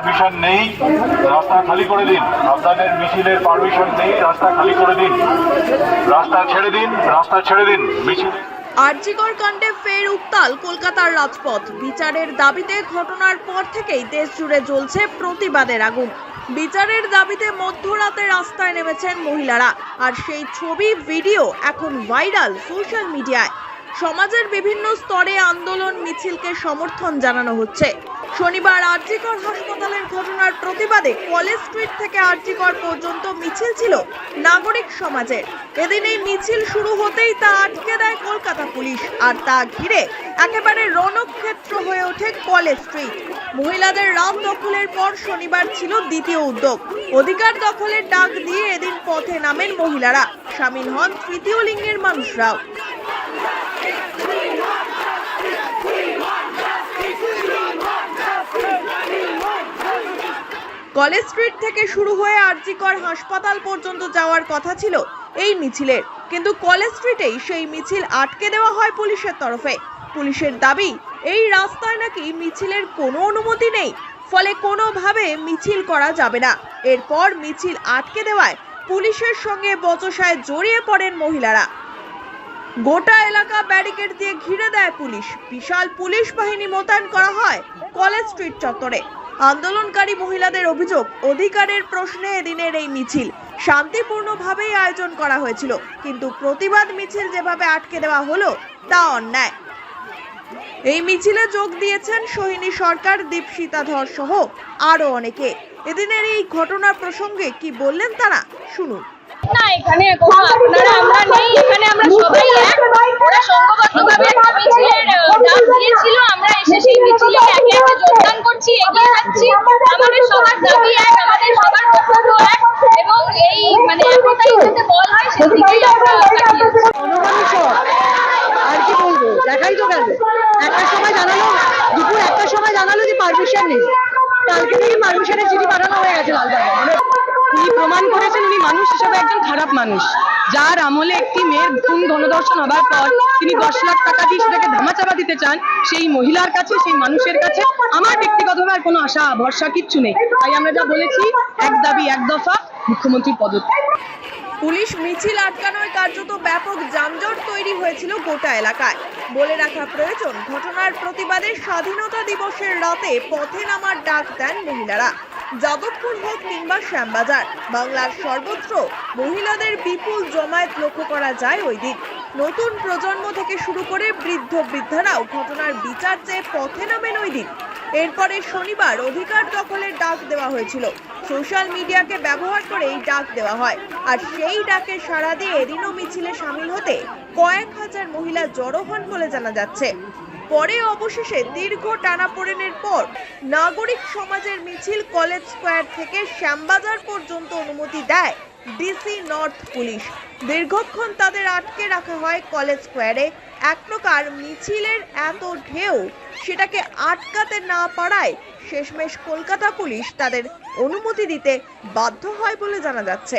Permission নেই, রাস্তা খালি করে দিন। আপনাদের মিছিলের পারমিশন নেই, রাস্তা খালি করে দিন। রাস্তা ছেড়ে দিন, রাস্তা ছেড়ে দিন, মিছিল আরজিকর কাণ্ডে ফের উত্তাল কলকাতার রাজপথ। বিচারের দাবিতে ঘটনার পর থেকেই দেশ জুড়ে জ্বলছে প্রতিবাদের আগুন। বিচারের দাবিতে মধ্যরাতে রাস্তায় নেমেছেন মহিলারা। আর সেই ছবি, ভিডিও এখন ভাইরাল সোশ্যাল মিডিয়ায়। সমাজের বিভিন্ন স্তরে আন্দোলন, মিছিলকে সমর্থন জানানো হচ্ছে। শনিবার আরজিকর হাসপাতালের ঘটনার প্রতিবাদে কলেজ স্ট্রিট থেকে আরজিকর পর্যন্ত মিছিল ছিল নাগরিক সমাজের। এদিন এই মিছিল শুরু হতেই তা আটকে দেয় কলকাতা পুলিশ, আর তা ঘিরে একেবারে রণক্ষেত্র হয়ে ওঠে কলেজ স্ট্রিট। মহিলাদের রাম দখলের পর শনিবার ছিল দ্বিতীয় উদ্যোগ। অধিকার দখলের ডাক দিয়ে এদিন পথে নামেন মহিলারা। সামিল হন তৃতীয় লিঙ্গের মানুষরাও। কলেজ স্ট্রিট থেকে শুরু হয়ে আরজিকর হাসপাতাল পর্যন্ত যাওয়ার কথা ছিল এই মিছিলের। কিন্তু কলেজ স্ট্রিটেই সেই মিছিল আটকে দেওয়া হয় পুলিশের তরফে। পুলিশের দাবি, এই রাস্তায় নাকি মিছিলের কোনো অনুমতি নেই, ফলে কোনোভাবে মিছিল করা যাবে না। এরপর মিছিল আটকে দেওয়ায় পুলিশের সঙ্গে বচসায় জড়িয়ে পড়েন মহিলারা। গোটা এলাকা ব্যারিকেড দিয়ে ঘিরে দেয় পুলিশ। বিশাল পুলিশ বাহিনী মোতায়েন করা হয় কলেজ স্ট্রিট চত্বরে। আন্দোলনকারী মহিলাদের অভিযোগ, অধিকারের প্রশ্নে এদিনের এই মিছিল। শান্তিপূর্ণভাবেই আয়োজন করা হয়েছিল, কিন্তু প্রতিবাদ মিছিল যেভাবে আটকে দেওয়া হলো, তা অন্যায়। এই মিছিলে যোগ দিয়েছেন সোহিনী সরকার দীপশিতা ধর সহ আরও অনেকে। এদিনের এই ঘটনার প্রসঙ্গে কি বললেন তারা, শুনুন। না, এখানে আপনারা আমরা নেই, এখানে আমরা সবাই এক। ওরা সংঘবদ্ধভাবে একটা মিছিলের আহ, ডাক দিয়েছিল আমরা এসে সেই মিছিলে একে একে যোগদান করছি এগিয়ে যাচ্ছি আমাদের সবার দাবি এক আমাদের সবার বক্তব্য এক এবং এই মানে একতাই যাতে বল হয় সেদিকেই আমরা তাকিয়েছি অনুমানিক আর কি তো গেল। একটার সময় জানালো, দুপুর একটার সময় জানালো যে পারমিশন নেই। কালকে থেকে পারমিশনের চিঠি পাঠানো হয়ে গেছে লালবাগে। উনি প্রমাণ করেছেন, উনি মানুষ হিসেবে একজন খারাপ মানুষ। যার আমলে একটি মেয়ের খুন গণধর্ষণ হবার পর তিনি দশ লাখ টাকা দিয়ে সেটাকে ধামাচাপা দিতে চান, সেই মহিলার কাছে, সেই মানুষের কাছে আমার ব্যক্তিগতভাবে আর কোনো আশা, ভরসা কিচ্ছু নেই। তাই আমরা যা বলেছি, এক দাবি, এক দফা মুখ্যমন্ত্রীর পদত্যাগ। পুলিশ মিছিল আটকানোয় কার্যত ব্যাপক যানজট তৈরি হয়েছিল গোটা এলাকায়। বলে রাখা প্রয়োজন, ঘটনার প্রতিবাদে স্বাধীনতা দিবসের রাতে পথে নামার ডাক দেন মহিলারা। যাদবপুর হোক কিংবা শ্যামবাজার, বাংলার সর্বত্র মহিলাদের বিপুল জমায়েত লক্ষ্য করা যায় ওই দিন। নতুন প্রজন্ম থেকে শুরু করে বৃদ্ধ বৃদ্ধারাও ঘটনার বিচার চেয়ে পথে নামেন ওই দিন। এরপরে শনিবার অধিকার দখলের ডাক দেওয়া হয়েছিল। সোশ্যাল মিডিয়াকে ব্যবহার করে এই ডাক দেওয়া হয়। আর সেই ডাকে সাড়া দিয়ে এদিনও মিছিলে সামিল হতে কয়েক হাজার মহিলা জড়ো হন বলে জানা যাচ্ছে। পরে অবশেষে দীর্ঘ টানাপোড়েনের পর নাগরিক সমাজের মিছিল কলেজ স্কোয়ার থেকে শ্যামবাজার পর্যন্ত অনুমতি দেয় ডিসি নর্থ পুলিশ। দীর্ঘক্ষণ তাদের আটকে রাখা হয় কলেজ স্কোয়ারে। এক প্রকার মিছিলের এত ঢেউ সেটাকে আটকাতে না পারায় শেষমেশ কলকাতা পুলিশ তাদের অনুমতি দিতে বাধ্য হয় বলে জানা যাচ্ছে।